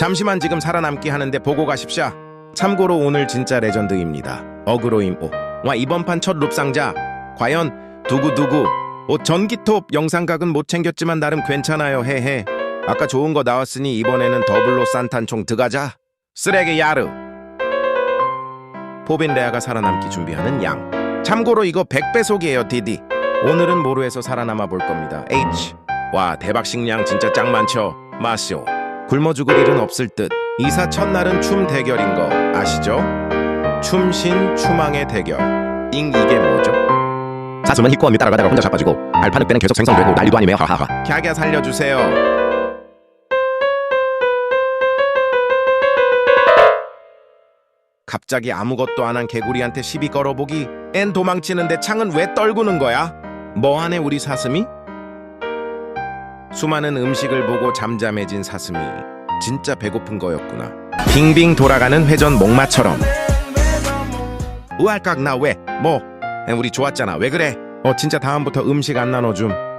잠시만 지금 살아남기 하는데 보고 가십시오. 참고로 오늘 진짜 레전드입니다. 어그로임 오. 와 이번 판 첫 룹상자. 과연 두구두구. 오 전기톱 영상각은 못 챙겼지만 나름 괜찮아요. 헤헤. 아까 좋은 거 나왔으니 이번에는 더블로 산탄총 드가자. 쓰레기 야르. 포빈 레아가 살아남기 준비하는 양. 참고로 이거 100배속이에요, 디디. 오늘은 모루에서 살아남아 볼 겁니다. H. 와, 대박 식량 진짜 짱 많죠. 마쇼. 굶어 죽을 일은 없을 듯. 이사 첫날은 춤 대결인 거 아시죠? 춤신 추망의 대결. 잉 이게 뭐죠? 사슴은 히코암이 따라가다가 혼자 자빠지고 알파 늑대는 계속 생성되고 난리도 아니며 하하하 갸갸 살려주세요. 갑자기 아무것도 안 한 개구리한테 시비 걸어보기. 앤 도망치는데 창은 왜 떨구는 거야? 뭐하네 우리 사슴이? 수많은 음식을 보고 잠잠해진 사슴이 진짜 배고픈 거였구나. 빙빙 돌아가는 회전 목마처럼. 우알깍 나 왜? 뭐? 에, 우리 좋았잖아. 왜 그래? 어 진짜 다음부터 음식 안 나눠줌.